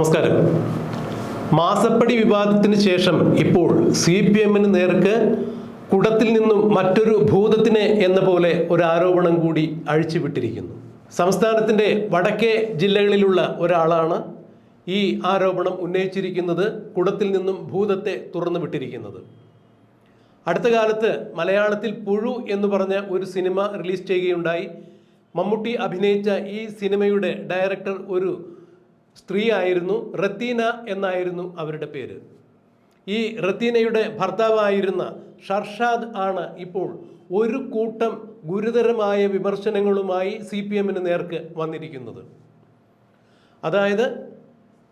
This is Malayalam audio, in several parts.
നമസ്കാരം. മാസപ്പടി വിവാദത്തിന് ശേഷം ഇപ്പോൾ സി പി എമ്മിന് നേർക്ക് കുടത്തിൽ നിന്നും മറ്റൊരു ഭൂതത്തിനെ എന്ന പോലെ ഒരു ആരോപണം കൂടി അഴിച്ചുവിട്ടിരിക്കുന്നു. സംസ്ഥാനത്തിന്റെ വടക്കേ ജില്ലകളിലുള്ള ഒരാളാണ് ഈ ആരോപണം ഉന്നയിച്ചിരിക്കുന്നത് കുടത്തിൽ നിന്നും ഭൂതത്തെ തുറന്നു വിട്ടിരിക്കുന്നത്. അടുത്ത കാലത്ത് മലയാളത്തിൽ പുഴു എന്ന് പറഞ്ഞ ഒരു സിനിമ റിലീസ് ചെയ്യുകയുണ്ടായി. മമ്മൂട്ടി അഭിനയിച്ച ഈ സിനിമയുടെ ഡയറക്ടർ ഒരു സ്ത്രീ ആയിരുന്നു റത്തീന എന്നായിരുന്നു അവരുടെ പേര്. ഈ റത്തീനയുടെ ഭർത്താവായിരുന്ന ഷർഷാദ് ആണ് ഇപ്പോൾ ഒരു കൂട്ടം ഗുരുതരമായ വിമർശനങ്ങളുമായി സി പി എമ്മിന് നേർക്ക് വന്നിരിക്കുന്നത്. അതായത്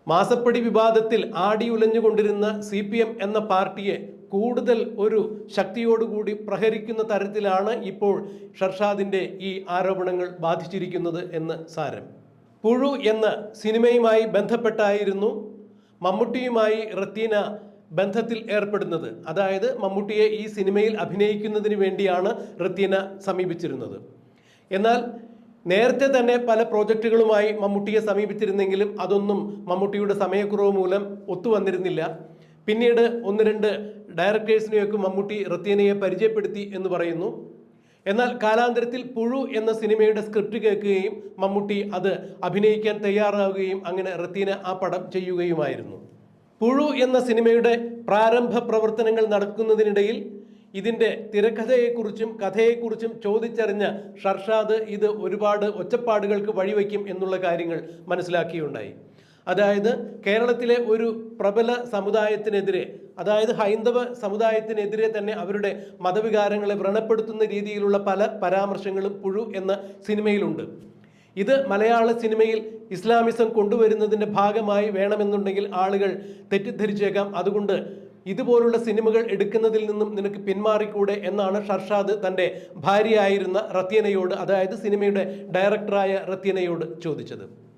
മാസപ്പടി വിവാദത്തിൽ ആടി ഉലഞ്ഞുകൊണ്ടിരുന്ന സി പി എം എന്ന പാർട്ടിയെ കൂടുതൽ ഒരു ശക്തിയോടുകൂടി പ്രഹരിക്കുന്ന തരത്തിലാണ് ഇപ്പോൾ ഷർഷാദിന്റെ ഈ ആരോപണങ്ങൾ ബാധിച്ചിരിക്കുന്നത് എന്ന് സാരം. പുഴു എന്ന സിനിമയുമായി ബന്ധപ്പെട്ടായിരുന്നു മമ്മൂട്ടിയുമായി റത്തീന ബന്ധത്തിൽ ഏർപ്പെടുന്നത്. അതായത് മമ്മൂട്ടിയെ ഈ സിനിമയിൽ അഭിനയിക്കുന്നതിന് വേണ്ടിയാണ് റത്തീന സമീപിച്ചിരുന്നത്. എന്നാൽ നേരത്തെ തന്നെ പല പ്രോജക്റ്റുകളുമായി മമ്മൂട്ടിയെ സമീപിച്ചിരുന്നെങ്കിലും അതൊന്നും മമ്മൂട്ടിയുടെ സമയക്കുറവ് മൂലം ഒത്തുവന്നിരുന്നില്ല. പിന്നീട് ഒന്ന് രണ്ട് ഡയറക്ടേഴ്സിനെയൊക്കെ മമ്മൂട്ടി റത്തീനയെ പരിചയപ്പെടുത്തി എന്ന് പറയുന്നു. എന്നാൽ കാലാന്തരത്തിൽ പുഴു എന്ന സിനിമയുടെ സ്ക്രിപ്റ്റ് കേൾക്കുകയും മമ്മൂട്ടി അത് അഭിനയിക്കാൻ തയ്യാറാവുകയും അങ്ങനെ റത്തീന ആ പടം ചെയ്യുകയുമായിരുന്നു. പുഴു എന്ന സിനിമയുടെ പ്രാരംഭ പ്രവർത്തനങ്ങൾ നടക്കുന്നതിനിടയിൽ ഇതിന്റെ തിരക്കഥയെക്കുറിച്ചും കഥയെക്കുറിച്ചും ചോദിച്ചറിഞ്ഞ ഷർഷാദ് ഇത് ഒരുപാട് ഒച്ചപ്പാടുകൾക്ക് വഴിവെക്കും എന്നുള്ള കാര്യങ്ങൾ മനസ്സിലാക്കിയുണ്ടായി. അതായത് കേരളത്തിലെ ഒരു പ്രബല സമുദായത്തിനെതിരെ അതായത് ഹൈന്ദവ സമുദായത്തിനെതിരെ തന്നെ അവരുടെ മതവികാരങ്ങളെ വ്രണപ്പെടുത്തുന്ന രീതിയിലുള്ള പല പരാമർശങ്ങളും പുഴു എന്ന സിനിമയിലുണ്ട്. ഇത് മലയാള സിനിമയിൽ ഇസ്ലാമിസം കൊണ്ടുവരുന്നതിന്റെ ഭാഗമായി വേണമെന്നുണ്ടെങ്കിൽ ആളുകൾ തെറ്റിദ്ധരിച്ചേക്കാം. അതുകൊണ്ട് ഇതുപോലുള്ള സിനിമകൾ എടുക്കുന്നതിൽ നിന്നും നിനക്ക് പിന്മാറിക്കൂടെ എന്നാണ് ഷർഷാദ് തന്റെ ഭാര്യയായിരുന്ന റത്യനയോട് അതായത് സിനിമയുടെ ഡയറക്ടറായ റത്യനയോട് ചോദിച്ചത്.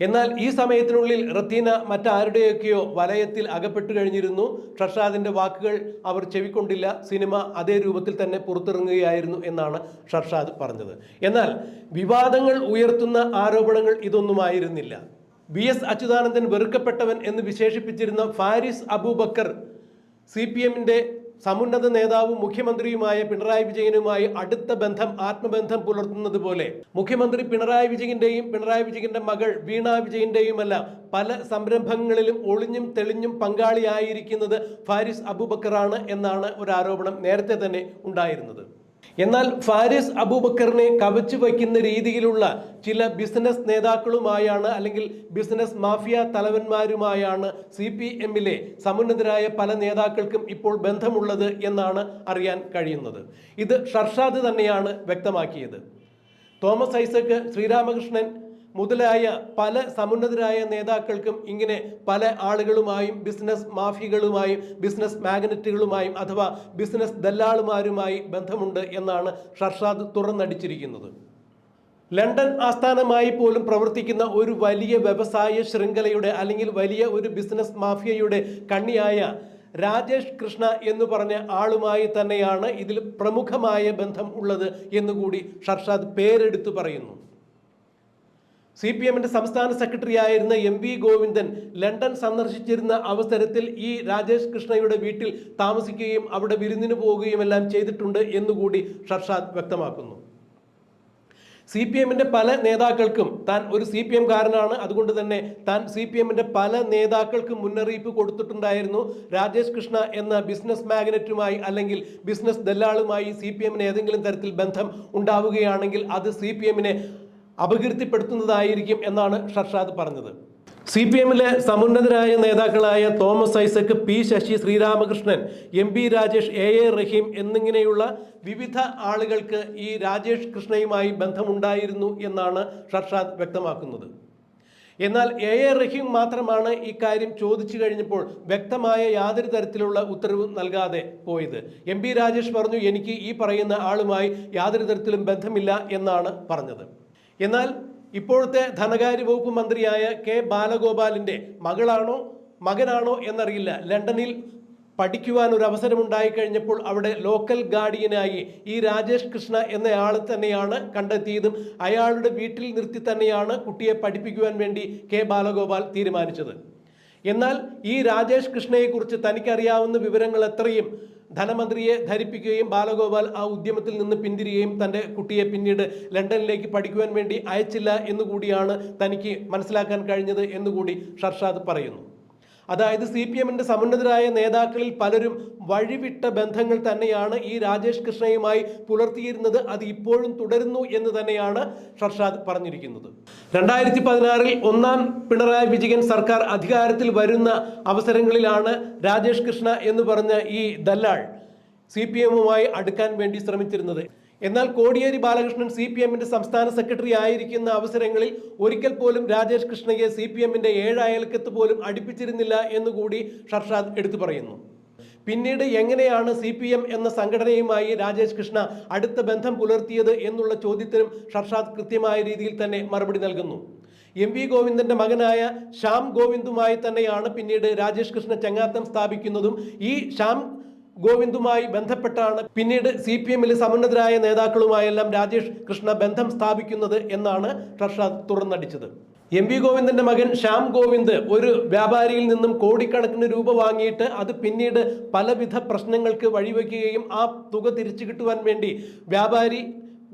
എന്നാൽ ഈ സമയത്തിനുള്ളിൽ റത്തീന മറ്റാരുടെയൊക്കെയോ വലയത്തിൽ അകപ്പെട്ടു കഴിഞ്ഞിരുന്നു. ഷർഷാദിന്റെ വാക്കുകൾ അവർ ചെവിക്കൊണ്ടില്ല. സിനിമ അതേ രൂപത്തിൽ തന്നെ പുറത്തിറങ്ങുകയായിരുന്നു എന്നാണ് ഷർഷാദ് പറഞ്ഞത്. എന്നാൽ വിവാദങ്ങൾ ഉയർത്തുന്ന ആരോപണങ്ങൾ ഇതൊന്നുമായിരുന്നില്ല. വി എസ് അച്യുതാനന്ദൻ വെറുക്കപ്പെട്ടവൻ എന്ന് വിശേഷിപ്പിച്ചിരുന്ന ഫാരിസ് അബൂബക്കർ സി പി എമ്മിന്റെ സമുന്നത നേതാവും മുഖ്യമന്ത്രിയുമായ പിണറായി വിജയനുമായി അടുത്ത ബന്ധം ആത്മബന്ധം പുലർത്തുന്നത് പോലെ മുഖ്യമന്ത്രി പിണറായി വിജയന്റെയും പിണറായി വിജയന്റെ മകൾ വീണ വിജയന്റെയുമെല്ലാം പല സംരംഭങ്ങളിലും ഒളിഞ്ഞും തെളിഞ്ഞും പങ്കാളിയായിരിക്കുന്നത് ഫാരിസ് അബൂബക്കറാണ് എന്നാണ് ഒരു ആരോപണം നേരത്തെ തന്നെ ഉണ്ടായിരുന്നത്. എന്നാൽ ഫാരിസ് അബൂബക്കറിനെ കവച്ചു വയ്ക്കുന്ന രീതിയിലുള്ള ചില ബിസിനസ് നേതാക്കളുമായാണ് അല്ലെങ്കിൽ ബിസിനസ് മാഫിയ തലവന്മാരുമായാണ് സി പി എമ്മിലെ സമുന്നതരായ പല നേതാക്കൾക്കും ഇപ്പോൾ ബന്ധമുള്ളത് എന്നാണ് അറിയാൻ കഴിയുന്നത്. ഇത് ഷർഷാദ് തന്നെയാണ് വ്യക്തമാക്കിയത്. തോമസ് ഐസക് ശ്രീരാമകൃഷ്ണൻ മുതലായ പല സമുന്നതരായ നേതാക്കൾക്കും ഇങ്ങനെ പല ആളുകളുമായും ബിസിനസ് മാഫിയകളുമായും ബിസിനസ് മാഗ്നറ്റുകളുമായും അഥവാ ബിസിനസ് ദല്ലാളുമാരുമായി ബന്ധമുണ്ട് എന്നാണ് ഷർഷാദ് തുറന്നടിച്ചിരിക്കുന്നത്. ലണ്ടൻ ആസ്ഥാനമായി പോലും പ്രവർത്തിക്കുന്ന ഒരു വലിയ വ്യവസായ ശൃംഖലയുടെ അല്ലെങ്കിൽ വലിയ ഒരു ബിസിനസ് മാഫിയയുടെ കണ്ണിയായ രാജേഷ് കൃഷ്ണ എന്ന് പറഞ്ഞ ആളുമായി തന്നെയാണ് ഇതിൽ പ്രമുഖമായ ബന്ധം ഉള്ളത് എന്നുകൂടി ഷർഷാദ് പേരെടുത്തു പറയുന്നു. സി പി എമ്മിന്റെ സംസ്ഥാന സെക്രട്ടറി ആയിരുന്ന എം വി ഗോവിന്ദൻ ലണ്ടൻ സന്ദർശിച്ചിരുന്ന അവസരത്തിൽ ഈ രാജേഷ് കൃഷ്ണയുടെ വീട്ടിൽ താമസിക്കുകയും അവിടെ വിരുന്നിന് പോവുകയും എല്ലാം ചെയ്തിട്ടുണ്ട് എന്നുകൂടി ഷർഷാദ് വ്യക്തമാക്കുന്നു. സി പി എമ്മിന്റെ പല നേതാക്കൾക്കും താൻ ഒരു സി പി എം കാരനാണ് അതുകൊണ്ട് തന്നെ താൻ സി പി എമ്മിന്റെ പല നേതാക്കൾക്കും മുന്നറിയിപ്പ് കൊടുത്തിട്ടുണ്ടായിരുന്നു. രാജേഷ് കൃഷ്ണ എന്ന ബിസിനസ് മാഗ്നറ്റുമായി അല്ലെങ്കിൽ ബിസിനസ് ദല്ലാളുമായി സി പി എമ്മിന് ഏതെങ്കിലും തരത്തിൽ ബന്ധം ഉണ്ടാവുകയാണെങ്കിൽ അത് സി പി എമ്മിനെ അപകീർത്തിപ്പെടുത്തുന്നതായിരിക്കും എന്നാണ് ഷർഷാദ് പറഞ്ഞത്. സി പി എമ്മിലെ സമുന്നതരായ നേതാക്കളായ Thomas Isaac P Sasi Sreeramakrishnan M P Rajesh A A Rahim എന്നിങ്ങനെയുള്ള വിവിധ ആളുകൾക്ക് ഈ രാജേഷ് കൃഷ്ണയുമായി ബന്ധമുണ്ടായിരുന്നു എന്നാണ് ഷർഷാദ് വ്യക്തമാക്കുന്നത്. എന്നാൽ എ എ റഹീം മാത്രമാണ് ഇക്കാര്യം ചോദിച്ചു കഴിഞ്ഞപ്പോൾ വ്യക്തമായ യാതൊരു തരത്തിലുള്ള ഉത്തരവ് നൽകാതെ പോയത്. എം പി രാജേഷ് പറഞ്ഞു എനിക്ക് ഈ പറയുന്ന ആളുമായി യാതൊരു തരത്തിലും ബന്ധമില്ല എന്നാണ് പറഞ്ഞത്. എന്നാൽ ഇപ്പോഴത്തെ ധനകാര്യ വകുപ്പ് മന്ത്രിയായ കെ ബാലഗോപാലിന്റെ മകളാണോ മകനാണോ എന്നറിയില്ല. ലണ്ടനിൽ പഠിക്കുവാൻ ഒരു അവസരം ഉണ്ടായിക്കഴിഞ്ഞപ്പോൾ അവിടെ ലോക്കൽ ഗാർഡിയനായി ഈ രാജേഷ് കൃഷ്ണ എന്നയാൾ തന്നെയാണ് കണ്ടെത്തിയതും അയാളുടെ വീട്ടിൽ നിർത്തി തന്നെയാണ് കുട്ടിയെ പഠിപ്പിക്കുവാൻ വേണ്ടി കെ ബാലഗോപാൽ തീരുമാനിച്ചത്. എന്നാൽ ഈ രാജേഷ് കൃഷ്ണയെക്കുറിച്ച് തനിക്കറിയാവുന്ന വിവരങ്ങൾ എത്രയും ധനമന്ത്രിയെ ധരിപ്പിക്കുകയും ബാലഗോപാൽ ആ ഉദ്യമത്തിൽ നിന്ന് പിന്തിരിയുകയും തന്റെ കുട്ടിയെ പിന്നീട് ലണ്ടനിലേക്ക് പഠിക്കുവാൻ വേണ്ടി അയച്ചില്ല എന്നുകൂടിയാണ് തനിക്ക് മനസ്സിലാക്കാൻ കഴിഞ്ഞത് എന്നുകൂടി ഷർഷാദ് പറയുന്നു. അതായത് സി പി എമ്മിന്റെ സമുന്നതരായ നേതാക്കളിൽ പലരും വഴിവിട്ട ബന്ധങ്ങൾ തന്നെയാണ് ഈ രാജേഷ് കൃഷ്ണയുമായി പുലർത്തിയിരുന്നത്. അത് ഇപ്പോഴും തുടരുന്നു എന്ന് തന്നെയാണ് ഷർഷാദ് പറഞ്ഞിരിക്കുന്നത്. രണ്ടായിരത്തി പതിനാറിൽ ഒന്നാം പിണറായി വിജയൻ സർക്കാർ അധികാരത്തിൽ വരുന്ന അവസരങ്ങളിലാണ് രാജേഷ് കൃഷ്ണ എന്ന് പറഞ്ഞ ഈ ദല്ലാൾ സി പി എമ്മുമായി അടുക്കാൻ വേണ്ടി ശ്രമിച്ചിരുന്നത്. എന്നാൽ കോടിയേരി ബാലകൃഷ്ണൻ സി പി എമ്മിന്റെ സംസ്ഥാന സെക്രട്ടറി ആയിരിക്കുന്ന അവസരങ്ങളിൽ ഒരിക്കൽ പോലും രാജേഷ് കൃഷ്ണയെ സി പി എമ്മിന്റെ ഏഴ് അയൽക്കത്ത് പോലും അടുപ്പിച്ചിരുന്നില്ല എന്നുകൂടി ഷർഷാദ് എടുത്തു പറയുന്നു. പിന്നീട് എങ്ങനെയാണ് സി പി എം എന്ന സംഘടനയുമായി രാജേഷ് കൃഷ്ണ അടുത്ത ബന്ധം പുലർത്തിയത് എന്നുള്ള ചോദ്യത്തിനും ഷർഷാദ് കൃത്യമായ രീതിയിൽ തന്നെ മറുപടി നൽകുന്നു. എം വി ഗോവിന്ദന്റെ മകനായ ശ്യാം ഗോവിന്ദുമായി തന്നെയാണ് പിന്നീട് രാജേഷ് കൃഷ്ണ ചങ്ങാത്തം സ്ഥാപിക്കുന്നതും. ഈ ശ്യാം ഗോവിന്ദുമായി ബന്ധപ്പെട്ടാണ് പിന്നീട് സി പി എമ്മിൽ സമുന്നതരായ നേതാക്കളുമായെല്ലാം രാജേഷ് കൃഷ്ണ ബന്ധം സ്ഥാപിക്കുന്നത് എന്നാണ് ഷർഷാദ് തുറന്നടിച്ചത്. എം വി ഗോവിന്ദന്റെ മകൻ ശ്യാം ഗോവിന്ദ് ഒരു വ്യാപാരിയിൽ നിന്നും കോടിക്കണക്കിന് രൂപ വാങ്ങിയിട്ട് അത് പിന്നീട് പലവിധ പ്രശ്നങ്ങൾക്ക് വഴിവെക്കുകയും ആ തുക തിരിച്ചു കിട്ടുവാൻ വേണ്ടി വ്യാപാരി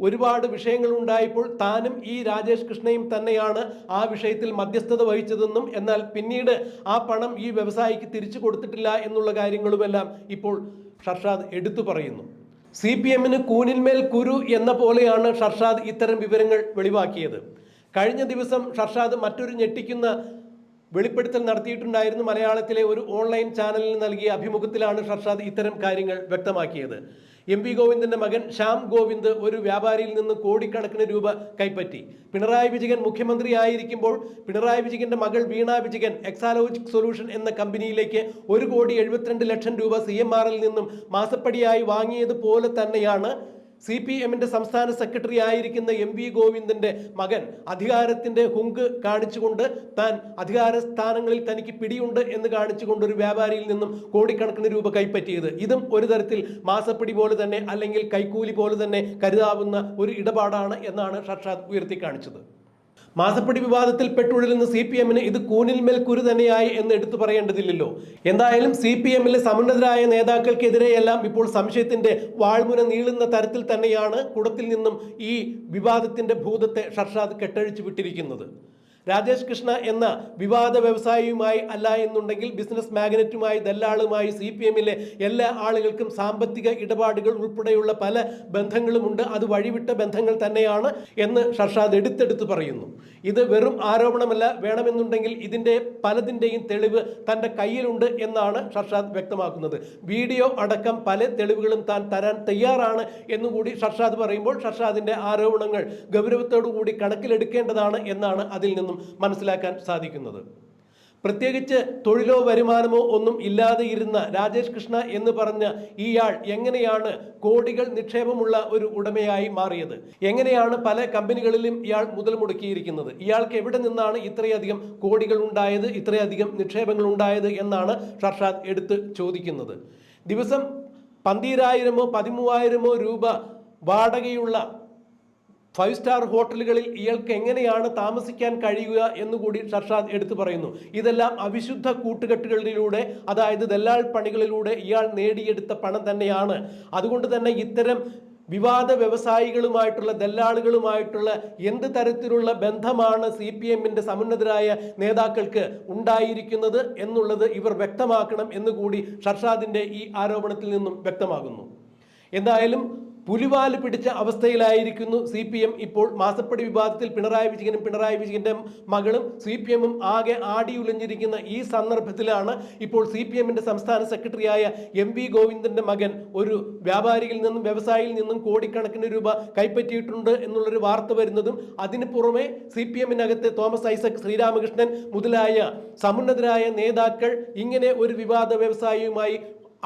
ഒരുപാട് വിഷയങ്ങൾ ഉണ്ടായപ്പോൾ താനും ഈ രാജേഷ് കൃഷ്ണയും തന്നെയാണ് ആ വിഷയത്തിൽ മധ്യസ്ഥത വഹിച്ചതെന്നും എന്നാൽ പിന്നീട് ആ പണം ഈ വ്യവസായിക്ക് തിരിച്ചു കൊടുത്തിട്ടില്ല എന്നുള്ള കാര്യങ്ങളുമെല്ലാം ഇപ്പോൾ ഷർഷാദ് എടുത്തു പറയുന്നു. സി പി എമ്മിന് കൂനിന്മേൽ കുരു എന്ന പോലെയാണ് ഷർഷാദ് ഇത്തരം വിവരങ്ങൾ വെളിവാക്കിയത്. കഴിഞ്ഞ ദിവസം ഷർഷാദ് മറ്റൊരു ഞെട്ടിക്കുന്ന വെളിപ്പെടുത്തൽ നടത്തിയിട്ടുണ്ടായിരുന്നു. മലയാളത്തിലെ ഒരു ഓൺലൈൻ ചാനലിന് നൽകിയ അഭിമുഖത്തിലാണ് ഷർഷാദ് ഇത്തരം കാര്യങ്ങൾ വ്യക്തമാക്കിയത്. എം പി ഗോവിന്ദന്റെ മകൻ ശ്യാം ഗോവിന്ദ് ഒരു വ്യാപാരിയിൽ നിന്ന് കോടിക്കണക്കിന് രൂപ കൈപ്പറ്റി. പിണറായി വിജയൻ മുഖ്യമന്ത്രിയായിരിക്കുമ്പോൾ പിണറായി വിജയന്റെ മകൾ വീണ വിജയൻ എക്സാലോജിക് സൊല്യൂഷൻ എന്ന കമ്പനിയിലേക്ക് ഒരു കോടി എഴുപത്തിരണ്ട് ലക്ഷം രൂപ സി നിന്നും മാസപ്പടിയായി വാങ്ങിയതുപോലെ തന്നെയാണ് സി പി എമ്മിന്റെ സംസ്ഥാന സെക്രട്ടറി ആയിരിക്കുന്ന എം വി ഗോവിന്ദന്റെ മകൻ അധികാരത്തിന്റെ ഹുങ്ക് കാണിച്ചുകൊണ്ട് താൻ അധികാര സ്ഥാനങ്ങളിൽ തനിക്ക് പിടിയുണ്ട് എന്ന് കാണിച്ചുകൊണ്ട് ഒരു വ്യാപാരിയിൽ നിന്നും കോടിക്കണക്കിന് രൂപ കൈപ്പറ്റിയത്. ഇതും ഒരു തരത്തിൽ മാസപ്പിടി പോലെ തന്നെ അല്ലെങ്കിൽ കൈക്കൂലി പോലെ തന്നെ കരുതാവുന്ന ഒരു ഇടപാടാണ് എന്നാണ് ഷർഷാദ് ഉയർത്തി കാണിച്ചത് മാസപ്പടി വിവാദത്തിൽ പെട്ടുഴലുന്ന സി പി എമ്മിന് ഇത് കൂനിൽ മേൽ കുരു തന്നെയായി എന്ന് എടുത്തു പറയേണ്ടതില്ലല്ലോ. എന്തായാലും സി പി എമ്മിലെ സമുന്നതരായ നേതാക്കൾക്കെതിരെയെല്ലാം ഇപ്പോൾ സംശയത്തിന്റെ വാൾമുന നീളുന്ന തരത്തിൽ തന്നെയാണ് കുടത്തിൽ നിന്നും ഈ വിവാദത്തിന്റെ ഭൂതത്തെ ഷർഷാദ് കെട്ടഴിച്ചു വിട്ടിരിക്കുന്നത്. രാജേഷ് കൃഷ്ണ എന്ന വിവാദ വ്യവസായിയുമായി അല്ല എന്നുണ്ടെങ്കിൽ ബിസിനസ് മാഗ്നറ്റുമായി ദല്ലാളുമായി സി പി എമ്മിലെ എല്ലാ ആളുകൾക്കും സാമ്പത്തിക ഇടപാടുകൾ ഉൾപ്പെടെയുള്ള പല ബന്ധങ്ങളുമുണ്ട്. അത് വഴിവിട്ട ബന്ധങ്ങൾ തന്നെയാണ് എന്ന് ഷർഷാദ് എടുത്തെടുത്ത് പറയുന്നു. ഇത് വെറും ആരോപണമല്ല. വേണമെന്നുണ്ടെങ്കിൽ ഇതിന്റെ പലതിന്റെയും തെളിവ് തന്റെ കയ്യിലുണ്ട് എന്നാണ് ഷർഷാദ് വ്യക്തമാക്കുന്നത്. വീഡിയോ അടക്കം പല തെളിവുകളും താൻ തരാൻ തയ്യാറാണ് എന്നുകൂടി ഷർഷാദ് പറയുമ്പോൾ ഷർഷാദിന്റെ ആരോപണങ്ങൾ ഗൗരവത്തോടു കൂടി കണക്കിലെടുക്കേണ്ടതാണ് എന്നാണ് അതിൽ നിന്നും മനസ്സിലാക്കാൻ സാധിക്കുന്നത്. പ്രത്യേകിച്ച് തൊഴിലോ വരുമാനമോ ഒന്നും ഇല്ലാതെ ഇരുന്ന രാജേഷ് കൃഷ്ണ എന്ന് പറഞ്ഞ ഇയാൾ എങ്ങനെയാണ് കോടികൾ നിക്ഷേപമുള്ള ഒരു ഉടമയായി മാറിയത്? എങ്ങനെയാണ് പല കമ്പനികളിലും ഇയാൾ മുതൽ മുടക്കിയിരിക്കുന്നത്? ഇയാൾക്ക് എവിടെ നിന്നാണ് ഇത്രയധികം കോടികൾ ഉണ്ടായത് ഇത്രയധികം നിക്ഷേപങ്ങൾ ഉണ്ടായത് എന്നാണ് ഷർഷാദ് എടുത്ത് ചോദിക്കുന്നത്. ദിവസം പന്തീരായിരമോ പതിമൂവായിരമോ രൂപ വാടകയുള്ള ഫൈവ് സ്റ്റാർ ഹോട്ടലുകളിൽ ഇയാൾക്ക് എങ്ങനെയാണ് താമസിക്കാൻ കഴിയുക എന്നുകൂടി ഷർഷാദ് എടുത്തു പറയുന്നു. ഇതെല്ലാം അവിശുദ്ധ കൂട്ടുകെട്ടുകളിലൂടെ അതായത് ദല്ലാൾ പണികളിലൂടെ ഇയാൾ നേടിയെടുത്ത പണം തന്നെയാണ്. അതുകൊണ്ട് തന്നെ ഇത്തരം വിവാദ വ്യവസായികളുമായിട്ടുള്ള ദല്ലാളുകളുമായിട്ടുള്ള എന്ത് തരത്തിലുള്ള ബന്ധമാണ് സി പി എമ്മിന്റെ സമുന്നതരായ നേതാക്കൾക്ക് ഉണ്ടായിരിക്കുന്നത് എന്നുള്ളത് ഇവർ വ്യക്തമാക്കണം എന്നുകൂടി ഷർഷാദിന്റെ ഈ ആരോപണത്തിൽ നിന്നും വ്യക്തമാകുന്നു. എന്തായാലും പുലിവാൽ പിടിച്ച അവസ്ഥയിലായിരിക്കുന്നു സി പി എം. ഇപ്പോൾ മാസപ്പടി വിവാദത്തിൽ പിണറായി വിജയനും പിണറായി വിജയന്റെ മകളും സി പി എമ്മും ആകെ ആടിയുലഞ്ഞിരിക്കുന്ന ഈ സന്ദർഭത്തിലാണ് ഇപ്പോൾ സി പി എമ്മിന്റെ സംസ്ഥാന സെക്രട്ടറിയായ എം വി ഗോവിന്ദന്റെ മകൻ ഒരു വ്യാപാരിയിൽ നിന്നും വ്യവസായിയിൽ നിന്നും കോടിക്കണക്കിന് രൂപ കൈപ്പറ്റിയിട്ടുണ്ട് എന്നുള്ളൊരു വാർത്ത വരുന്നതും അതിന് പുറമെ സി പി എമ്മിനകത്ത് തോമസ് ഐസക് ശ്രീരാമകൃഷ്ണൻ മുതലായ സമുന്നതരായ നേതാക്കൾ ഇങ്ങനെ ഒരു വിവാദ വ്യവസായിയുമായി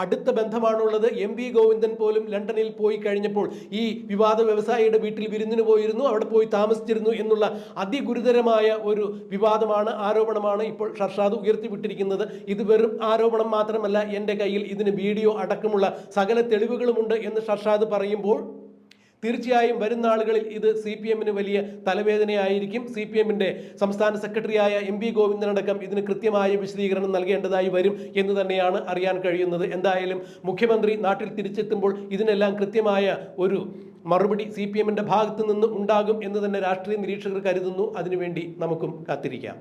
അടുത്ത ബന്ധമാണുള്ളത് എം വി ഗോവിന്ദൻ പോലും ലണ്ടനിൽ പോയി കഴിഞ്ഞപ്പോൾ ഈ വിവാദ വ്യവസായിയുടെ വീട്ടിൽ വിരുന്നിന് പോയിരുന്നു അവിടെ പോയി താമസിച്ചിരുന്നു എന്നുള്ള അതിഗുരുതരമായ ഒരു വിവാദമാണ് ആരോപണമാണ് ഇപ്പോൾ ഷർഷാദ് ഉയർത്തിവിട്ടിരിക്കുന്നത്. ഇത് വെറും ആരോപണം മാത്രമല്ല എന്റെ കയ്യിൽ ഇതിന് വീഡിയോ അടക്കമുള്ള സകല തെളിവുകളുമുണ്ട് എന്ന് ഷർഷാദ് പറയുമ്പോൾ തീർച്ചയായും വരുന്ന ആളുകളിൽ ഇത് സി പി എമ്മിന് വലിയ തലവേദനയായിരിക്കും. സി പി എമ്മിന്റെ സംസ്ഥാന സെക്രട്ടറിയായ എം വി ഗോവിന്ദനടക്കം ഇതിന് കൃത്യമായ വിശദീകരണം നൽകേണ്ടതായി വരും എന്ന് തന്നെയാണ് അറിയാൻ കഴിയുന്നത്. എന്തായാലും മുഖ്യമന്ത്രി നാട്ടിൽ തിരിച്ചെത്തുമ്പോൾ ഇതിനെല്ലാം കൃത്യമായ ഒരു മറുപടി സി പി എമ്മിന്റെ ഭാഗത്തു നിന്ന് ഉണ്ടാകും എന്ന് തന്നെ രാഷ്ട്രീയ നിരീക്ഷകർ കരുതുന്നു. അതിനുവേണ്ടി നമുക്കും കാത്തിരിക്കാം.